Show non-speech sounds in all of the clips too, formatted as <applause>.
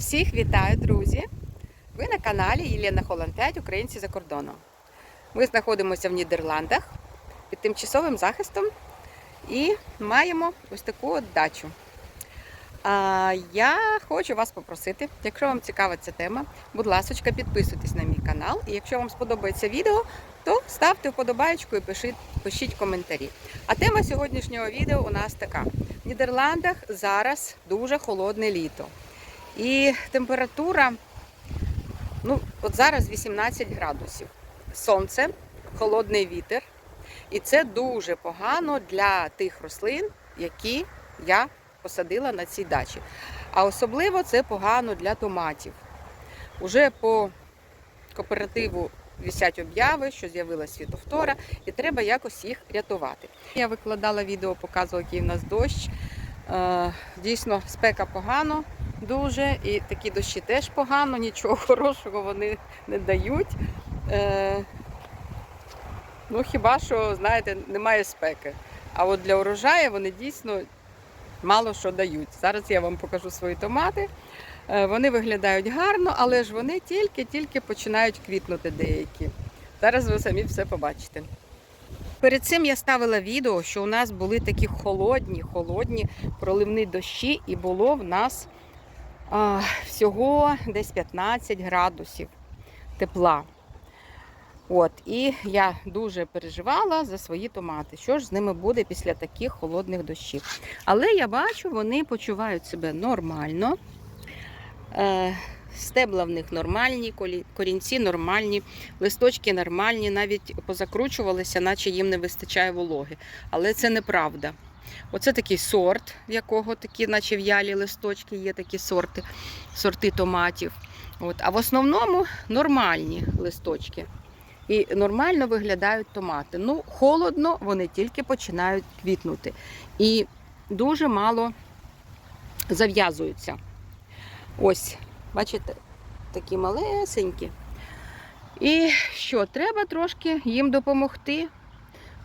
Всіх вітаю, друзі! Ви на каналі Єлена Холланд 5 Українці за кордоном. Ми знаходимося в Нідерландах під тимчасовим захистом і маємо ось таку от дачу. А, я хочу вас попросити, якщо вам цікава ця тема, будь ласка, підписуйтесь на мій канал. І якщо вам сподобається відео, то ставте вподобайку і пишіть, пишіть коментарі. А тема сьогоднішнього відео у нас така: в Нідерландах зараз дуже холодне літо. І температура, ну, от зараз 18 градусів. Сонце, холодний вітер. І це дуже погано для тих рослин, які я посадила на цій дачі. А особливо це погано для томатів. Уже по кооперативу висять обяви, що з'явилася світовтора, і треба якось їх рятувати. Я викладала відео, показувала, який в нас дощ. Е, Дійсно, спека погано дуже, і такі дощі теж погано, нічого <laughs> хорошого вони не дають. Е, Ну, хіба що, знаєте, немає спеки. А от для урожаю вони дійсно мало що дають. Зараз я вам покажу свої томати. Е, Вони виглядають гарно, але ж вони тільки-тільки починають квітнути деякі. Зараз ви самі все побачите. Перед цим я ставила відео, що у нас були такі холодні, холодні проливні дощі, і було в нас всього десь 15 градусів тепла. От, і я дуже переживала за свої томати. Що ж з ними буде після таких холодних дощів? Але я бачу, вони почувають себе нормально. Е, Стебла в них нормальні, корінці нормальні, листочки нормальні, навіть позакручувалися, наче їм не вистачає вологи. Але це неправда. Оце такий сорт, в якого такі, наче в'ялі листочки, є такі сорти, сорти томатів. От. А в основному нормальні листочки. І нормально виглядають томати. Ну, холодно, вони тільки починають квітнути. І дуже мало зав'язуються. Ось, бачите, такі малесенькі. І що, треба трошки їм допомогти.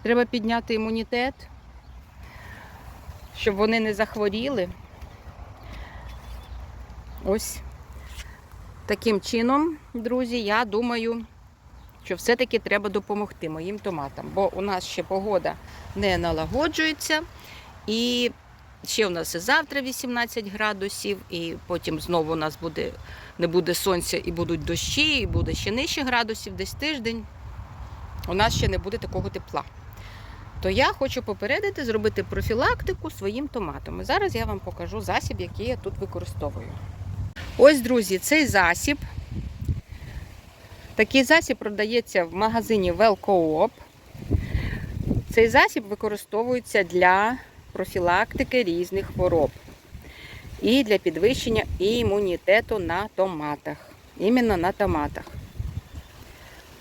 Треба підняти імунітет, щоб вони не захворіли. Ось таким чином, друзі, я думаю, що все-таки треба допомогти моїм томатам, бо у нас ще погода не налагоджується. І ще у нас і завтра 18 градусів, і потім знову у нас буде, не буде сонця і будуть дощі, і буде ще нижче градусів, десь тиждень. У нас ще не буде такого тепла. То я хочу попередити, зробити профілактику своїм томатам. І зараз я вам покажу засіб, який я тут використовую. Ось, друзі, цей засіб. Такий засіб продається в магазині Велкооп. Цей засіб використовується для профілактики різних хвороб і для підвищення імунітету на томатах. Іменно на томатах.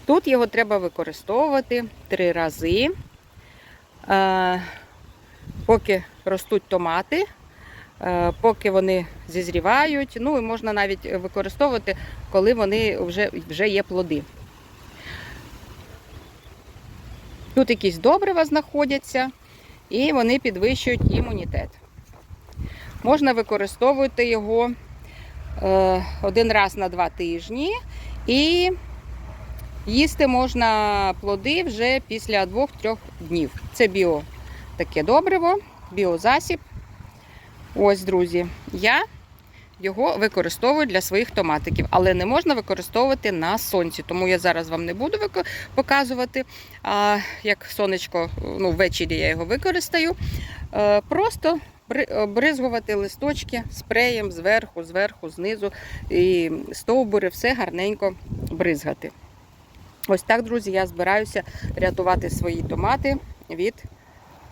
Тут його треба використовувати три рази, поки ростуть томати, е, поки вони зізрівають. Ну і можна навіть використовувати, коли вони вже, вже є плоди. Тут якісь добрива знаходяться, і вони підвищують імунітет. Можна використовувати його е, один раз на два тижні, і їсти можна плоди вже після 2-3 днів. Це біо таке добриво, біозасіб. Ось, друзі, я його використовую для своїх томатиків, але не можна використовувати на сонці. Тому я зараз вам не буду показувати, а, як сонечко, ну, ввечері я його використаю. Е, Просто бри- бризгувати листочки спреєм зверху, зверху, знизу, і стовбури, все гарненько бризгати. Ось так, друзі, я збираюся рятувати свої томати від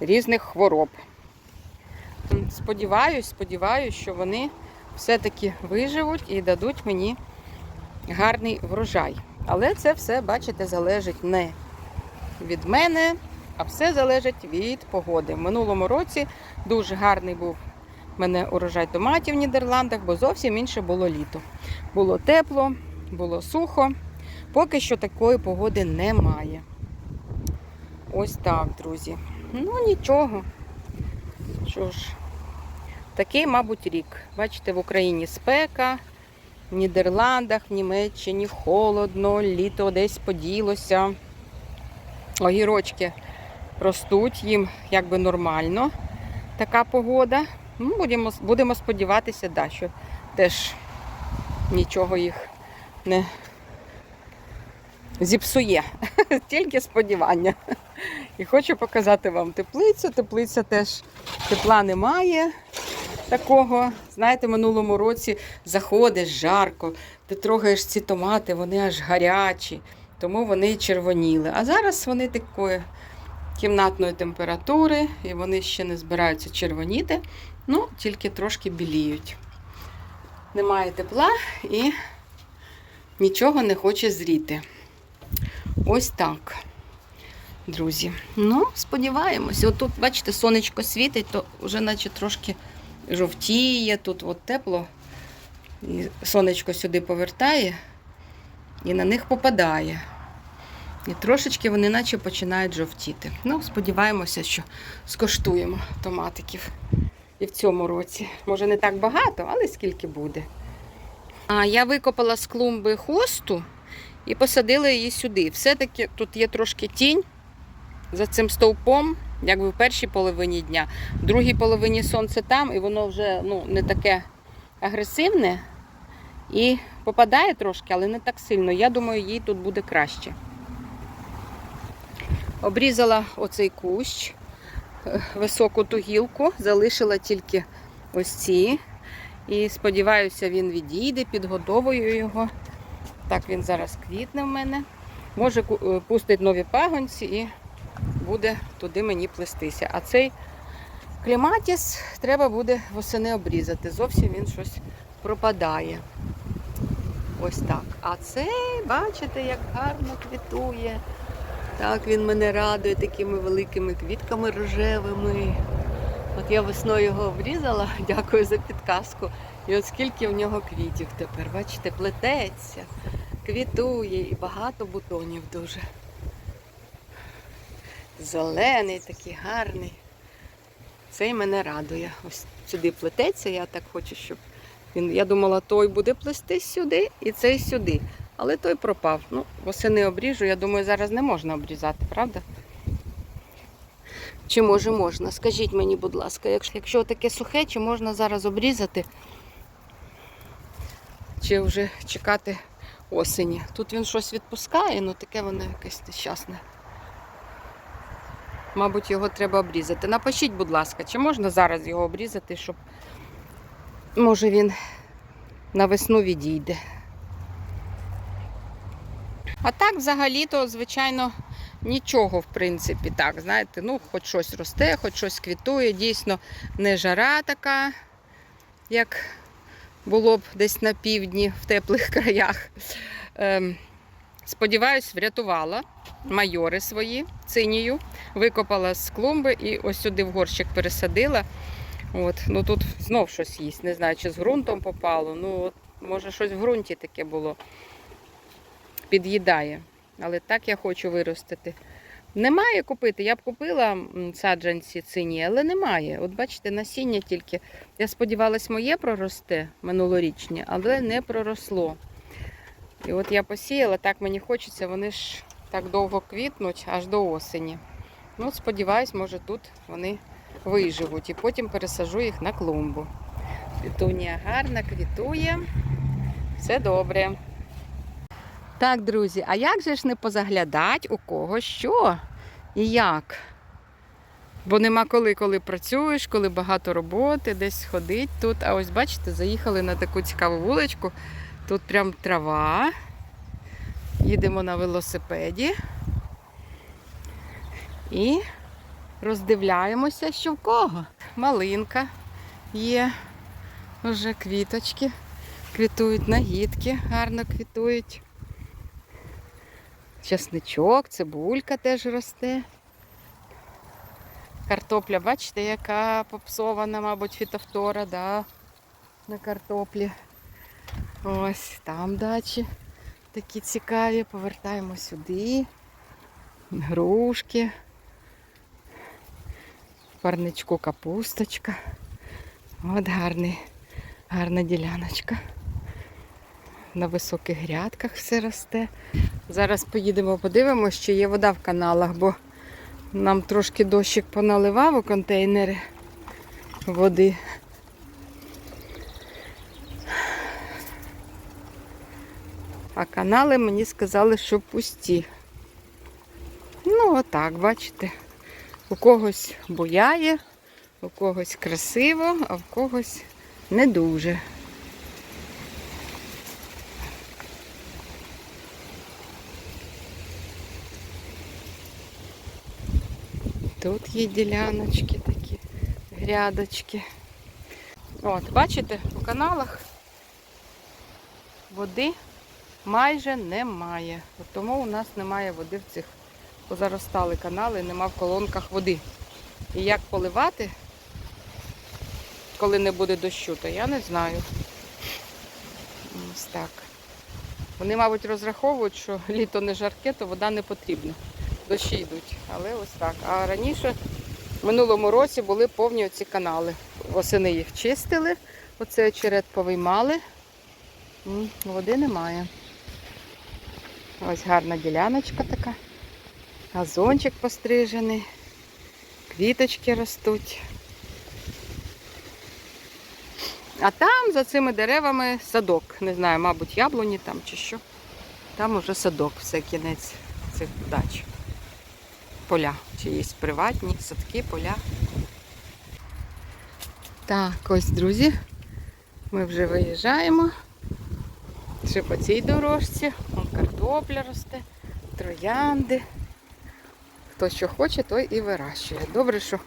різних хвороб. Сподіваюсь, сподіваюсь, що вони все-таки виживуть і дадуть мені гарний врожай. Але це все, бачите, залежить не від мене, а все залежить від погоди. В минулому році дуже гарний був в мене урожай томатів в Нідерландах, бо зовсім інше було літо. Було тепло, було сухо. Поки що такої погоди немає. Ось так, друзі. Ну нічого. Що ж, такий, мабуть, рік. Бачите, в Україні спека, В Нідерландах, в Німеччині холодно, літо десь поділося. Огірочки ростуть, їм якби нормально така погода. Ну, будемо, будемо сподіватися, да, що теж нічого їх не зіпсує. <laughs> Тільки сподівання. І хочу показати вам теплицю. Теплиця теж тепла немає такого. Знаєте, минулому році заходиш жарко, ти трогаєш ці томати, вони аж гарячі, тому вони червоніли. А зараз вони такої кімнатної температури, і вони ще не збираються червоніти, ну, тільки трошки біліють. Немає тепла і нічого не хоче зріти. Ось так, друзі. Ну, сподіваємося. От тут, бачите, сонечко світить, то вже наче трошки жовтіє, тут от тепло. І сонечко сюди повертає і на них попадає. І трошечки вони наче починають жовтіти. Ну, сподіваємося, що скоштуємо томатиків і в цьому році. Може, не так багато, але скільки буде. А я викопала з клумби хосту і посадила її сюди. Все-таки тут є трошки тінь за цим стовпом, якби в першій половині дня. В другій половині сонце там, і воно вже ну, не таке агресивне. І попадає трошки, але не так сильно. Я думаю, їй тут буде краще. Обрізала оцей кущ, е, високу ту гілку, залишила тільки ось ці. І сподіваюся, він відійде, підгодовую його. Так він зараз квітне в мене. Може е, пустить нові пагонці і буде туди мені плестися. А цей кліматіс треба буде восени обрізати. Зовсім він щось пропадає. Ось так. А цей, бачите, як гарно квітує. Так він мене радує такими великими квітками рожевими. От я весною його обрізала, <laughs> дякую за підказку. І от скільки в нього квітів тепер, бачите, плететься, квітує і багато бутонів дуже. Зелений, такий гарний. Цей мене радує. Ось сюди плететься, я так хочу, щоб він. Я думала, той буде плестись сюди і цей сюди. Але той пропав. Ну, восени обріжу, я думаю, зараз не можна обрізати, правда? Чи може можна? Скажіть мені, будь ласка, якщо, якщо таке сухе, чи можна зараз обрізати? Чи вже чекати осені? Тут він щось відпускає, ну таке воно якесь нещасне. Мабуть, його треба обрізати. Напишіть, будь ласка, чи можна зараз його обрізати, щоб може він на весну відійде. А так, взагалі-то, звичайно, нічого, в принципі, так, знаєте, ну, хоч щось росте, хоч щось квітує. Дійсно, не жара така, як було б десь на півдні в теплих <laughs> краях. Ем, сподіваюсь, врятувала майори свої цинію, викопала з клумби і ось сюди в горщик пересадила. От, ну тут знов щось їсть. Не знаю, чи з ґрунтом попало. Ну, от, може, щось в ґрунті таке було. Під'їдає. Але так я хочу виростити. Немає купити. Я б купила саджанці цині, але немає. От бачите, насіння тільки. Я сподівалась, моє проросте минулорічні, але не проросло. І от я посіяла, так мені хочеться, вони ж так довго квітнуть аж до осені. Ну, сподіваюсь, може тут вони виживуть і потім пересажу їх на клумбу. Петунія гарна, квітує. Все добре. Так, друзі, а як же ж не позаглядати у кого що і як? Бо нема коли, коли працюєш, коли багато роботи, десь ходить тут. А ось бачите, заїхали на таку цікаву вуличку. Тут прям трава. Їдемо на велосипеді і роздивляємося, що в кого. Малинка є, вже квіточки, квітують нагідки, гарно квітують. Чесничок, цибулька теж росте. Картопля, бачите, яка попсована, мабуть, фітофтора, да, на картоплі. Ось там дачі такі цікаві. Повертаємо сюди. Грушки. Парничку капусточка. От гарний, гарна діляночка. На високих грядках все росте. Зараз поїдемо, подивимося, чи є вода в каналах, бо нам трошки дощик поналивав у контейнери води. А канали мені сказали, що пусті. Ну, отак, бачите. У когось буяє, у когось красиво, а в когось не дуже. Тут є діляночки такі, грядочки. От, бачите, у каналах води майже немає. От тому у нас немає води в цих позаростали канали, нема в колонках води. І як поливати, коли не буде дощу, то я не знаю. Ось так. Вони, мабуть, розраховують, що літо не жарке, то вода не потрібна. Дощі йдуть. Але ось так. А раніше, в минулому році, були повні оці канали. Восени їх чистили, оце очерет повиймали. Води немає. Ось гарна діляночка така. Газончик пострижений, квіточки ростуть. А там за цими деревами садок. Не знаю, мабуть, яблуні там чи що. Там уже садок, все кінець цих дач. Поля. Чиїсь приватні, садки, поля. Так, ось, друзі, ми вже виїжджаємо. Ще по цій дорожці. Вон картопля росте, троянди. Хто що хоче, той і вирощує. Добре, що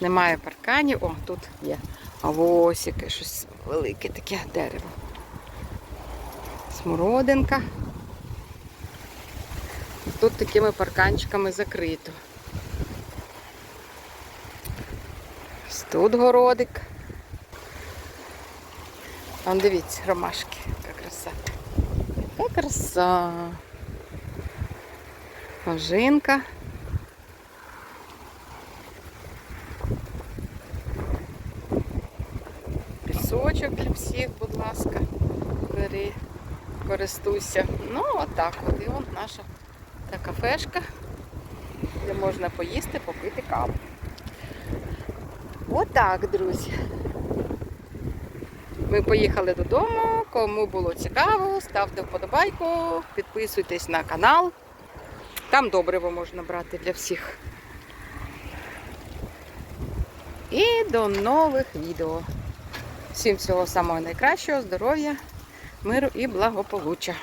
немає парканів. О, тут є. А ось яке щось велике таке дерево. Смородинка. Тут такими парканчиками закрито. Тут городик. Там дивіться, ромашки, яка краса. Яка краса. Ожинка. Пісочок для всіх, будь ласка, бери, користуйся. Ну, отак от. І вон наша та кафешка, де можна поїсти, попити каву. Отак, друзі. Ми поїхали додому. Кому було цікаво, ставте вподобайку, підписуйтесь на канал. Там добриво можна брати для всіх. І до нових відео. Всім всього самого найкращого, здоров'я, миру і благополуччя.